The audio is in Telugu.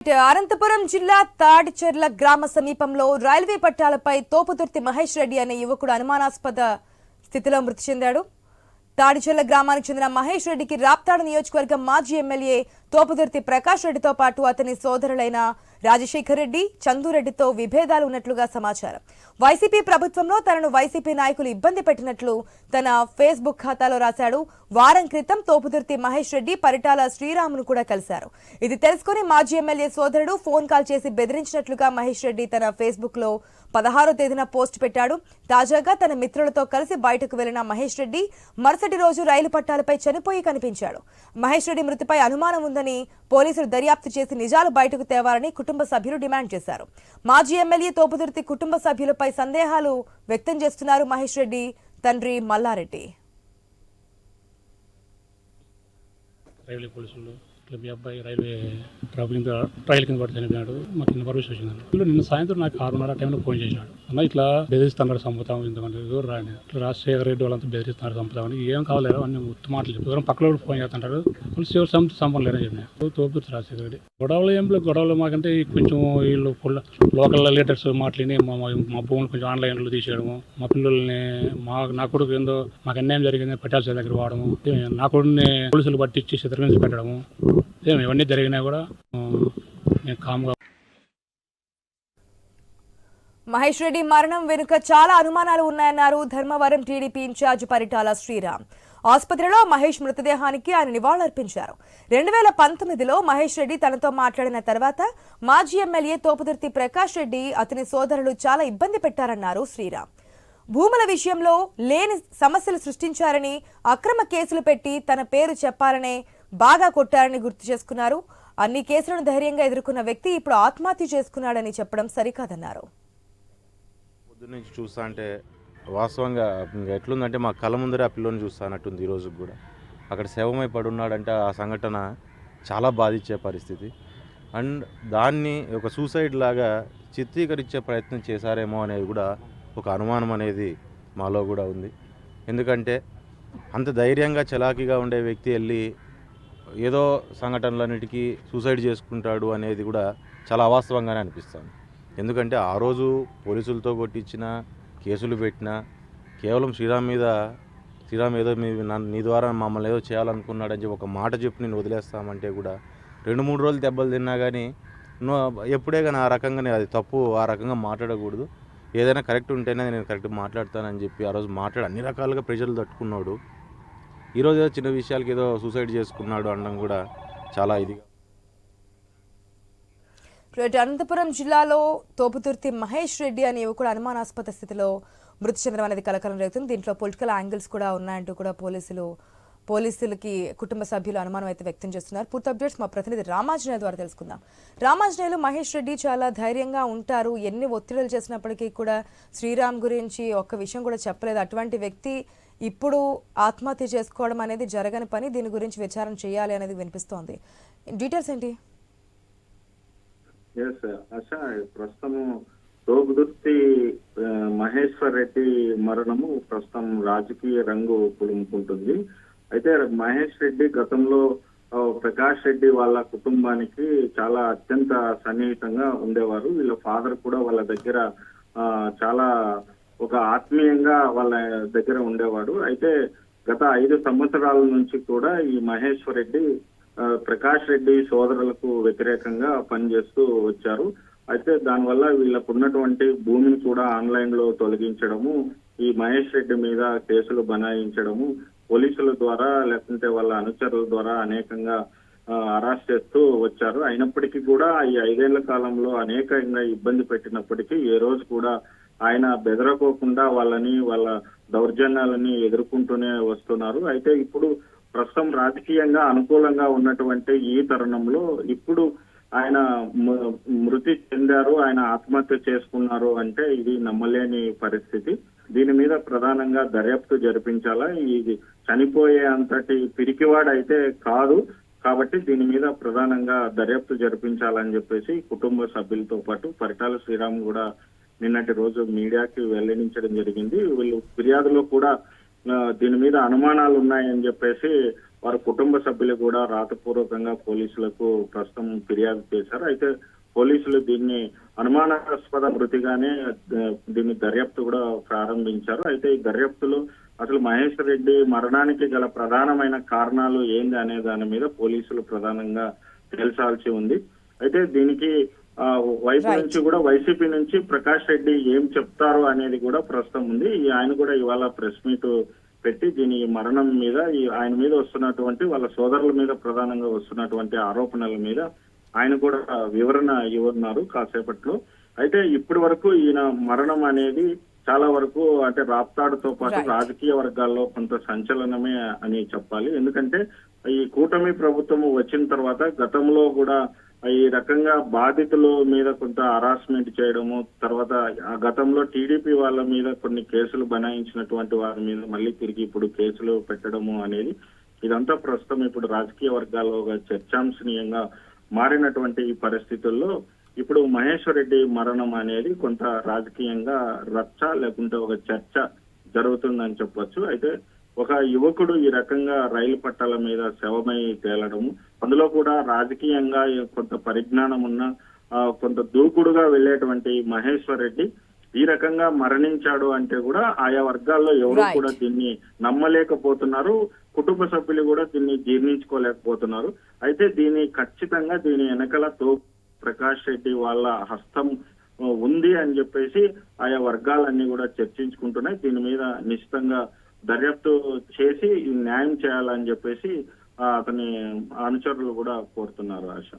అనంతపురం జిల్లా తాడిచెర్ల గ్రామ సమీపంలో రైల్వే పట్టాలపై తోపుదుర్తి మహేష్ రెడ్డి అనే యువకుడు అనుమానాస్పద స్థితిలో మృతి చెందాడు. తాడిచెల్ల గ్రామానికి చెందిన మహేష్ రెడ్డికి రాప్తాడు నియోజకవర్గం మాజీ ఎమ్మెల్యే తోపుదుర్తి ప్రకాష్ రెడ్డితో పాటు అతని సోదరులైన రాజశేఖర్ రెడ్డి చందురెడ్డితో విభేదాలు ఉన్నట్లుగా సమాచారం. వైసీపీ ప్రభుత్వంలో తనను వైసీపీ నాయకులు ఇబ్బంది పెట్టినట్లు తన ఫేస్బుక్ ఖాతాలో రాశాడు. వారం క్రితం తోపుదుర్తి మహేష్ రెడ్డి పరిటాల శ్రీరామును కూడా కలిశారు. ఇది తెలుసుకుని మాజీ ఎమ్మెల్యే సోదరుడు ఫోన్ కాల్ చేసి బెదిరించినట్లుగా మహేష్ రెడ్డి తన ఫేస్బుక్లో పదహారో తేదీన పోస్ట్ పెట్టాడు. తాజాగా తన మిత్రులతో కలిసి బయటకు వెళ్ళిన మహేష్ రెడ్డి మరుసటి రోజు రైలు పట్టాలపై చనిపోయి కనిపించాడు. మహేష్ రెడ్డి మృతిపై అనుమానం ఉందని పోలీసులు దర్యాప్తు చేసి నిజాలు బయటకు తేవాలని కుటుంబ సభ్యులు డిమాండ్ చేశారు. మాజీ ఎమ్మెల్యే తోపుదుర్తి కుటుంబ సభ్యులపై సందేహాలు వ్యక్తం చేస్తున్నారు మహేష్ రెడ్డి. తండ్రి మల్లారెడ్డి. రైల్వే పోలీసులు ఇట్లా మీ అబ్బాయి రైల్వే ట్రావెలింగ్ కింద కింద పడి చనిపోయినాడు మాకు ఇన్ఫర్మేషన్ పర్మిషన్ వచ్చింది నిన్న సాయంత్రం నాకు ఆరున్నర టైంలో ఫోన్ చేసినాడు అన్న ఇట్లా బెదిరిస్తున్నారు చంపుతాం ఇంతమంది ఎవరు రాని ఇట్లా రాజశేఖర రెడ్డి వాళ్ళంతా బెదిరిస్తున్నారు చంపుతామని ఏం కావాలేరు అన్ని ఉత్తమ మాటలు చెప్పి. పక్కన కూడా ఫోన్ చేస్తుంటారు. వాళ్ళు ఎవరు చంపు చంపలేరని చెప్పిన. తోపుతు రాజశేఖర రెడ్డి. గొడవలు ఏం లేదు. గొడవలు మాకంటే కొంచెం వీళ్ళు లోకల్ లీడర్స్ మాట్లాడి మా మా- భూములు కొంచెం ఆన్లైన్లో తీసేయడము. మా పిల్లల్ని మా నా కొడుకు ఏందో మాకు అన్యాయం జరిగింది పట్టాల్సిన దగ్గర వాడము. నా కొడుకుని పోలీసులు పట్టించి చిత్రహింస పెట్టడము. ఏం ఇవన్నీ జరిగినా కూడా మేము కామ్గా మహేష్ రెడ్డి మరణం వెనుక చాలా అనుమానాలు ఉన్నాయన్నారు ధర్మవరం టీడీపీ ఇన్ఛార్జ్ పరిటాల శ్రీరామ్. ఆసుపత్రిలో మహేష్ మృతదేహానికి ఆయన నివాళులర్పించారు. రెండు వేల పంతొమ్మిదిలో మహేష్ రెడ్డి తనతో మాట్లాడిన తర్వాత మాజీ ఎమ్మెల్యే తోపుదుర్తి ప్రకాష్ రెడ్డి అతని సోదరులు చాలా ఇబ్బంది పెట్టారన్నారు శ్రీరామ్. భూముల విషయంలో లేని సమస్యలు సృష్టించారని అక్రమ కేసులు పెట్టి తన పేరు చెప్పాలనే బాగా కొట్టారని గుర్తు చేసుకున్నారు. అన్ని కేసులను ధైర్యంగా ఎదుర్కొన్న వ్యక్తి ఇప్పుడు ఆత్మహత్య చేసుకున్నాడని చెప్పడం సరికాదన్నారు. నుంచి చూస్తా అంటే వాస్తవంగా ఎట్లుందంటే మా కళ్ళ ముందరే ఆ పిల్లని చూస్తా అన్నట్టుంది ఈరోజు కూడా. అక్కడ శవమై పడున్నాడంటే ఆ సంఘటన చాలా బాధించే పరిస్థితి. అండ్ దాన్ని ఒక సూసైడ్ లాగా చిత్రీకరించే ప్రయత్నం చేశారేమో అనేది కూడా ఒక అనుమానం అనేది మాలో కూడా ఉంది. ఎందుకంటే అంత ధైర్యంగా చలాకీగా ఉండే వ్యక్తి వెళ్ళి ఏదో సంఘటనలన్నిటికీ సూసైడ్ చేసుకుంటాడు అనేది కూడా చాలా అవాస్తవంగానే అనిపిస్తుంది. ఎందుకంటే ఆ రోజు పోలీసులతో కొట్టించిన కేసులు పెట్టినా కేవలం శ్రీరామ్ మీద శ్రీరామ్ ఏదో మీ నీ ద్వారా మమ్మల్ని ఏదో చేయాలనుకున్నాడని చెప్పి ఒక మాట చెప్పి నేను వదిలేస్తామంటే కూడా రెండు మూడు రోజులు దెబ్బలు తిన్నా కానీ నువ్వు ఎప్పుడే కానీ ఆ రకంగానే అది తప్పు ఆ రకంగా మాట్లాడకూడదు. ఏదైనా కరెక్ట్ ఉంటేనే నేను కరెక్ట్ మాట్లాడతానని చెప్పి ఆ రోజు మాట్లాడి అన్ని రకాలుగా ప్రజలు తట్టుకున్నాడు. ఈరోజు ఏదో చిన్న విషయాలకి ఏదో సూసైడ్ చేసుకున్నాడు అనడం కూడా చాలా ఇదిగా అనంతపురం జిల్లాలో తోపుతుర్తి మహేష్ రెడ్డి అనే యువకుడు అనుమానాస్పద స్థితిలో మృతి చెందడం అనేది కలకలం రేగుతుంది దీంట్లో పొలిటికల్ యాంగిల్స్ కూడా ఉన్నాయంటూ కూడా పోలీసులు పోలీసులకి కుటుంబ సభ్యులు అనుమానం అయితే వ్యక్తం చేస్తున్నారు. పూర్తి అప్డేట్స్ మా ప్రతినిధి రామాంజనేయ ద్వారా తెలుసుకుందాం. రామాంజనేయులు మహేష్ రెడ్డి చాలా ధైర్యంగా ఉంటారు. ఎన్ని ఒత్తిడులు చేసినప్పటికీ కూడా శ్రీరామ్ గురించి ఒక్క విషయం కూడా చెప్పలేదు. అటువంటి వ్యక్తి ఇప్పుడు ఆత్మహత్య చేసుకోవడం అనేది జరగని పని. దీని గురించి విచారణ చేయాలి అనేది వినిపిస్తోంది. డీటెయిల్స్ ఏంటి? ఎస్ సార్ ప్రస్తుతము తోపుదుర్తి మహేశ్వర్ రెడ్డి మరణము ప్రస్తుతం రాజకీయ రంగు పులుముకుంటుంది. అయితే మహేష్ రెడ్డి గతంలో ప్రకాష్ రెడ్డి వాళ్ళ కుటుంబానికి చాలా అత్యంత సన్నిహితంగా ఉండేవారు. వీళ్ళ ఫాదర్ కూడా వాళ్ళ దగ్గర చాలా ఒక ఆత్మీయంగా వాళ్ళ దగ్గర ఉండేవాడు. అయితే గత ఐదు సంవత్సరాల నుంచి కూడా ఈ మహేశ్వర్ రెడ్డి ప్రకాష్ రెడ్డి సోదరులకు వ్యతిరేకంగా పనిచేస్తూ వచ్చారు. అయితే దానివల్ల వీళ్ళకు ఉన్నటువంటి భూమిని కూడా ఆన్లైన్లో తొలగించడము ఈ మహేష్ రెడ్డి మీద కేసులు బనాయించడము పోలీసుల ద్వారా లేకుంటే వాళ్ళ అనుచరుల ద్వారా అనేకంగా అరాస్ట్ అరెస్ట్ చేస్తూ వచ్చారు. అయినప్పటికీ కూడా ఈ ఐదేళ్ళ కాలంలో అనేకంగా ఇబ్బంది పెట్టినప్పటికీ ఏ రోజు కూడా ఆయన బెదరకోకుండా వాళ్ళని వాళ్ళ దౌర్జన్యాలని ఎదుర్కొంటూనే వస్తున్నారు. అయితే ఇప్పుడు ప్రస్తుతం రాజకీయంగా అనుకూలంగా ఉన్నటువంటి ఈ తరుణంలో ఇప్పుడు ఆయన మృతి చెందారు ఆయన ఆత్మహత్య చేసుకున్నారు అంటే ఇది నమ్మలేని పరిస్థితి. దీని మీద ప్రధానంగా దర్యాప్తు జరిపించాలా? ఇది చనిపోయే అంతటి పిరికివాడైతే కాదు. కాబట్టి దీని మీద ప్రధానంగా దర్యాప్తు జరిపించాలని చెప్పేసి కుటుంబ సభ్యులతో పాటు పరిటాల శ్రీరామ్ కూడా నిన్నటి రోజు మీడియాకి వెల్లడించడం జరిగింది. వీళ్ళు ఫిర్యాదులో కూడా దీని మీద అనుమానాలు ఉన్నాయని చెప్పేసి వారి కుటుంబ సభ్యులు కూడా రాతపూర్వకంగా పోలీసులకు ప్రస్తుతం ఫిర్యాదు చేశారు. అయితే పోలీసులు దీన్ని అనుమానాస్పద మృతిగానే దీన్ని దర్యాప్తు కూడా ప్రారంభించారు. అయితే ఈ దర్యాప్తులో అసలు మహేష్ రెడ్డి మరణానికి గల ప్రధానమైన కారణాలు ఏంది అనే దాని మీద పోలీసులు ప్రధానంగా తేల్చాల్సి ఉంది. అయితే దీనికి వైపు. నుంచి కూడా వైసీపీ నుంచి ప్రకాష్ రెడ్డి ఏం చెప్తారు అనేది కూడా ప్రస్తుతం ఉంది ఈ ఆయన కూడా ఇవాళ ప్రెస్ మీట్ పెట్టి దీని మరణం మీద ఈ ఆయన మీద వస్తున్నటువంటి వాళ్ళ సోదరుల మీద ప్రధానంగా వస్తున్నటువంటి ఆరోపణల మీద ఆయన కూడా వివరణ ఇవ్వనున్నారు కాసేపట్లో అయితే ఇప్పటి వరకు ఈయన మరణం అనేది చాలా వరకు అంటే రాప్తాడుతో పాటు. రాజకీయ వర్గాల్లో కొంత సంచలనమే అని చెప్పాలి ఎందుకంటే ఈ కూటమి ప్రభుత్వం వచ్చిన తర్వాత గతంలో కూడా ఈ రకంగా బాధితుల మీద కొంత హరాస్మెంట్ చేయడము తర్వాత ఆ గతంలో టీడీపీ వాళ్ళ మీద కొన్ని కేసులు బనాయించినటువంటి వారి మీద మళ్ళీ తిరిగి ఇప్పుడు కేసులు పెట్టడము అనేది ఇదంతా ప్రస్తుతం ఇప్పుడు రాజకీయ వర్గాల్లో ఒక చర్చాంశనీయంగా మారినటువంటి ఈ పరిస్థితుల్లో ఇప్పుడు మహేశ్వర్ రెడ్డి మరణం అనేది కొంత రాజకీయంగా రచ్చ లేకుంటే ఒక చర్చ జరుగుతుందని చెప్పొచ్చు. అయితే ఒక యువకుడు ఈ రకంగా రైలు పట్టాల మీద శవమై తేలడము అందులో కూడా రాజకీయంగా కొంత పరిజ్ఞానం ఉన్న కొంత దూకుడుగా వెళ్ళేటువంటి మహేశ్వర్ రెడ్డి ఈ రకంగా మరణించాడు అంటే కూడా ఆయా వర్గాల్లో ఎవరు. కూడా దీన్ని నమ్మలేకపోతున్నారు. కుటుంబ సభ్యులు కూడా దీన్ని జీర్ణించుకోలేకపోతున్నారు. అయితే దీని ఖచ్చితంగా దీని వెనకల తో ప్రకాష్ రెడ్డి వాళ్ళ హస్తం ఉంది అని చెప్పేసి ఆయా వర్గాలన్నీ కూడా చర్చించుకుంటున్నాయి. దీని మీద నిశ్చితంగా దర్యాప్తు చేసి న్యాయం చేయాలని చెప్పేసి అతని అనుచరులు కూడా కోరుతున్నారు ఆశ.